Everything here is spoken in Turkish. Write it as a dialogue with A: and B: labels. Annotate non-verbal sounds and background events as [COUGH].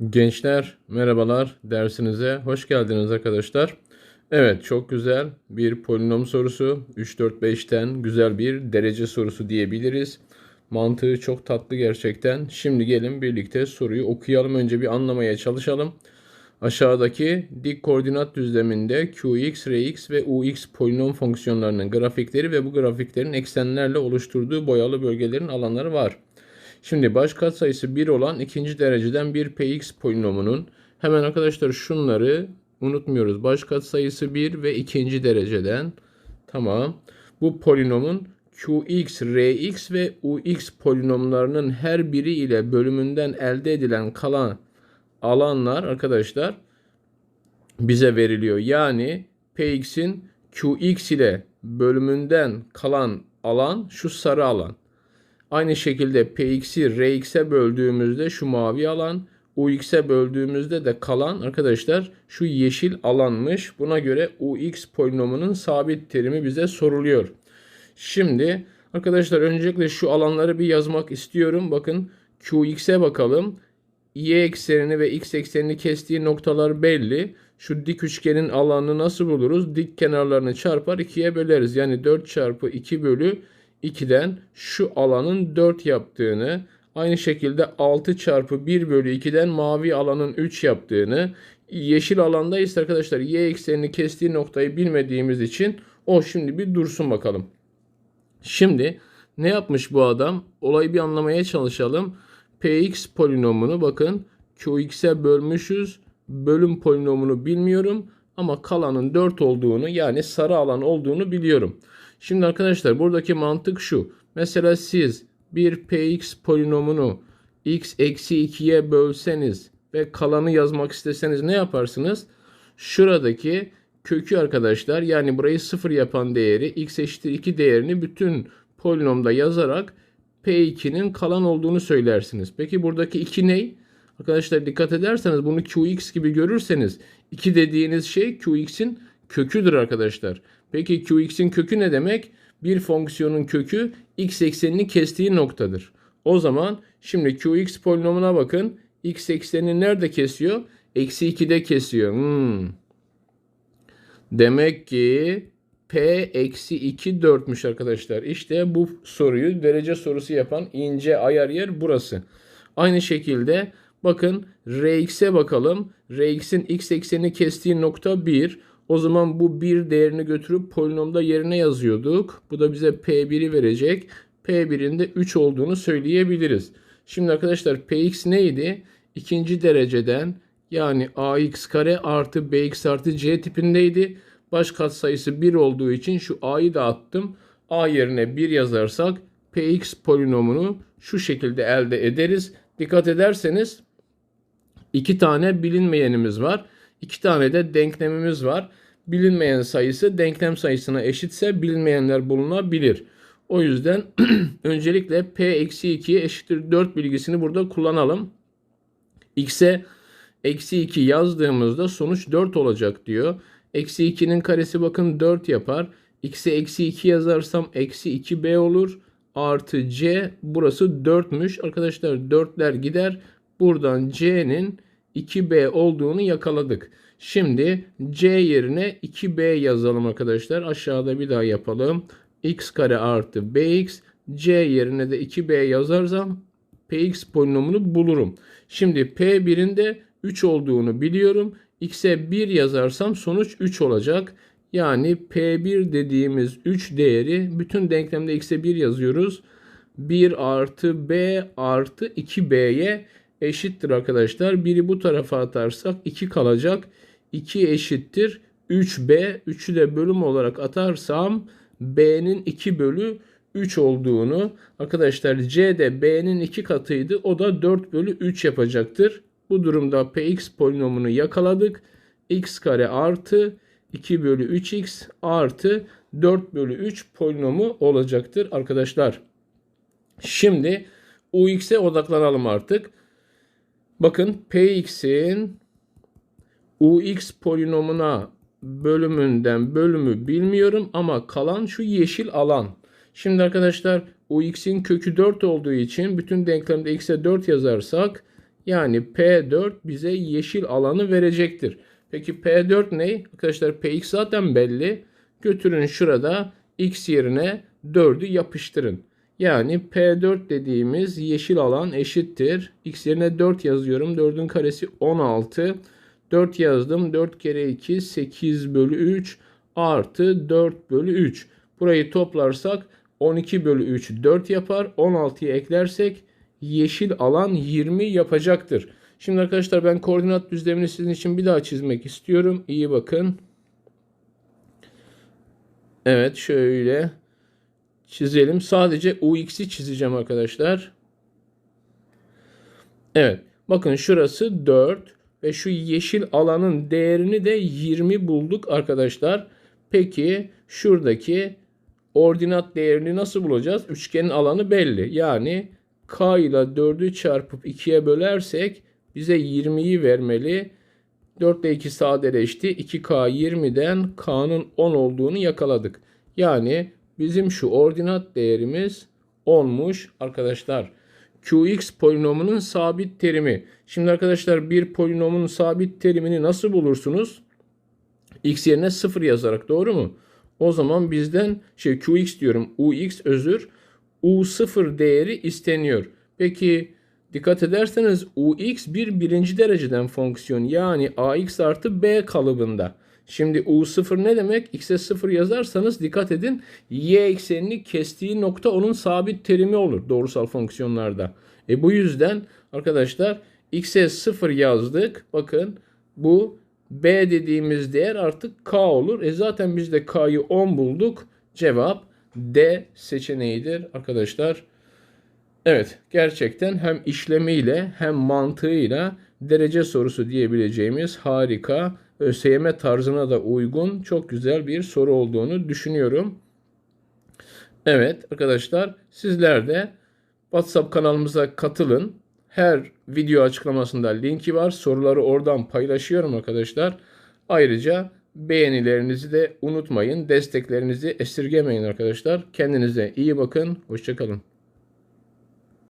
A: Gençler merhabalar dersinize hoş geldiniz arkadaşlar. Evet çok güzel bir polinom sorusu 3 4 5'ten güzel bir derece sorusu diyebiliriz. Mantığı çok tatlı gerçekten. Şimdi gelin birlikte soruyu okuyalım önce bir anlamaya çalışalım. Aşağıdaki dik koordinat düzleminde qx, rx ve ux polinom fonksiyonlarının grafikleri ve bu grafiklerin eksenlerle oluşturduğu boyalı bölgelerin alanları var. Şimdi baş katsayısı 1 olan ikinci dereceden bir px polinomunun hemen arkadaşlar şunları unutmuyoruz. Baş katsayısı 1 ve ikinci dereceden tamam. Bu polinomun qx, rx ve ux polinomlarının her biri ile bölümünden elde edilen kalan alanlar arkadaşlar bize veriliyor. Yani px'in qx ile bölümünden kalan alan şu sarı alan. Aynı şekilde Px'i Rx'e böldüğümüzde şu mavi alan, Ux'e böldüğümüzde de kalan arkadaşlar şu yeşil alanmış. Buna göre Ux polinomunun sabit terimi bize soruluyor. Şimdi arkadaşlar öncelikle şu alanları bir yazmak istiyorum. Bakın Qx'e bakalım. Y eksenini ve x eksenini kestiği noktalar belli. Şu dik üçgenin alanını nasıl buluruz? Dik kenarlarını çarpar 2'ye böleriz. Yani 4 çarpı 2 bölü 2'den şu alanın 4 yaptığını, aynı şekilde 6 çarpı 1 bölü 2'den mavi alanın 3 yaptığını, yeşil alanda ise arkadaşlar y eksenini kestiği noktayı bilmediğimiz için o şimdi bir dursun bakalım. Şimdi ne yapmış bu adam? Olayı bir anlamaya çalışalım. Px polinomunu bakın Qx'e bölmüşüz. Bölüm polinomunu bilmiyorum ama kalanın 4 olduğunu yani sarı alan olduğunu biliyorum. Şimdi arkadaşlar buradaki mantık şu. Mesela siz bir px polinomunu x eksi 2'ye bölseniz ve kalanı yazmak isteseniz ne yaparsınız? Şuradaki kökü arkadaşlar yani burayı sıfır yapan değeri x eşittir 2 değerini bütün polinomda yazarak P2'nin kalan olduğunu söylersiniz. Peki buradaki 2 ney? Arkadaşlar dikkat ederseniz bunu Qx gibi görürseniz 2 dediğiniz şey Qx'in köküdür arkadaşlar. Peki Qx'in kökü ne demek? Bir fonksiyonun kökü x eksenini kestiği noktadır. O zaman şimdi Qx polinomuna bakın. x eksenini nerede kesiyor? Eksi 2'de kesiyor. Hmm. Demek ki P eksi 2 4'müş arkadaşlar. İşte bu soruyu derece sorusu yapan ince ayar yer burası. Aynı şekilde bakın Rx'e bakalım. Rx'in x eksenini kestiği nokta 1. O zaman bu 1 değerini götürüp polinomda yerine yazıyorduk. Bu da bize P1'i verecek. P1'in de 3 olduğunu söyleyebiliriz. Şimdi arkadaşlar Px neydi? İkinci dereceden yani ax kare artı bx artı c tipindeydi. Baş katsayısı 1 olduğu için şu a'yı da attım. a yerine 1 yazarsak px polinomunu şu şekilde elde ederiz. Dikkat ederseniz iki tane bilinmeyenimiz var. İki tane de denklemimiz var. Bilinmeyen sayısı denklem sayısına eşitse bilinmeyenler bulunabilir. O yüzden [CLEARS THROAT] öncelikle p eksi 2'ye eşittir 4 bilgisini burada kullanalım. x'e eksi 2 yazdığımızda sonuç 4 olacak diyor. Eksi 2'nin karesi bakın 4 yapar. x'e eksi 2 yazarsam eksi 2b olur. Artı c burası 4'müş. Arkadaşlar 4'ler gider. Buradan c'nin 2b olduğunu yakaladık. Şimdi c yerine 2b yazalım arkadaşlar. Aşağıda bir daha yapalım. x kare artı bx c yerine de 2b yazarsam px polinomunu bulurum. Şimdi p1'in de 3 olduğunu biliyorum. x'e 1 yazarsam sonuç 3 olacak. Yani p1 dediğimiz 3 değeri bütün denklemde x'e 1 yazıyoruz. 1 artı b artı 2b'ye eşittir arkadaşlar. Biri bu tarafa atarsak 2 kalacak. 2 eşittir 3b. 3'ü de bölüm olarak atarsam b'nin 2 bölü 3 olduğunu arkadaşlar c de b'nin 2 katıydı. O da 4 bölü 3 yapacaktır. Bu durumda px polinomunu yakaladık. x kare artı 2 bölü 3x artı 4 bölü 3 polinomu olacaktır arkadaşlar. Şimdi ux'e odaklanalım artık. Bakın px'in ux polinomuna bölümünden bölümü bilmiyorum ama kalan şu yeşil alan. Şimdi arkadaşlar ux'in kökü 4 olduğu için bütün denklemde x'e 4 yazarsak Yani P4 bize yeşil alanı verecektir. Peki P4 ne? Arkadaşlar Px zaten belli. Götürün şurada x yerine 4'ü yapıştırın. Yani P4 dediğimiz yeşil alan eşittir. X yerine 4 yazıyorum. 4'ün karesi 16. 4 yazdım. 4 kere 2 8 bölü 3 artı 4 bölü 3. Burayı toplarsak 12 bölü 3 4 yapar. 16'yı eklersek yeşil alan 20 yapacaktır. Şimdi arkadaşlar ben koordinat düzlemini sizin için bir daha çizmek istiyorum. İyi bakın. Evet şöyle çizelim. Sadece UX'i çizeceğim arkadaşlar. Evet. Bakın şurası 4 ve şu yeşil alanın değerini de 20 bulduk arkadaşlar. Peki şuradaki ordinat değerini nasıl bulacağız? Üçgenin alanı belli. Yani k ile 4'ü çarpıp 2'ye bölersek bize 20'yi vermeli. 4 ile 2 sadeleşti. 2k 20'den k'nın 10 olduğunu yakaladık. Yani bizim şu ordinat değerimiz 10'muş arkadaşlar. Qx polinomunun sabit terimi. Şimdi arkadaşlar bir polinomun sabit terimini nasıl bulursunuz? X yerine 0 yazarak doğru mu? O zaman bizden şey Qx diyorum. Ux özür. U0 değeri isteniyor. Peki dikkat ederseniz Ux bir birinci dereceden fonksiyon. Yani Ax artı B kalıbında. Şimdi U0 ne demek? X'e 0 yazarsanız dikkat edin. Y eksenini kestiği nokta onun sabit terimi olur doğrusal fonksiyonlarda. E bu yüzden arkadaşlar X'e 0 yazdık. Bakın bu B dediğimiz değer artık K olur. E zaten biz de K'yı 10 bulduk. Cevap D seçeneğidir arkadaşlar. Evet gerçekten hem işlemiyle hem mantığıyla derece sorusu diyebileceğimiz harika ÖSYM tarzına da uygun çok güzel bir soru olduğunu düşünüyorum. Evet arkadaşlar sizler de WhatsApp kanalımıza katılın. Her video açıklamasında linki var. Soruları oradan paylaşıyorum arkadaşlar. Ayrıca beğenilerinizi de unutmayın. Desteklerinizi esirgemeyin arkadaşlar. Kendinize iyi bakın. Hoşçakalın.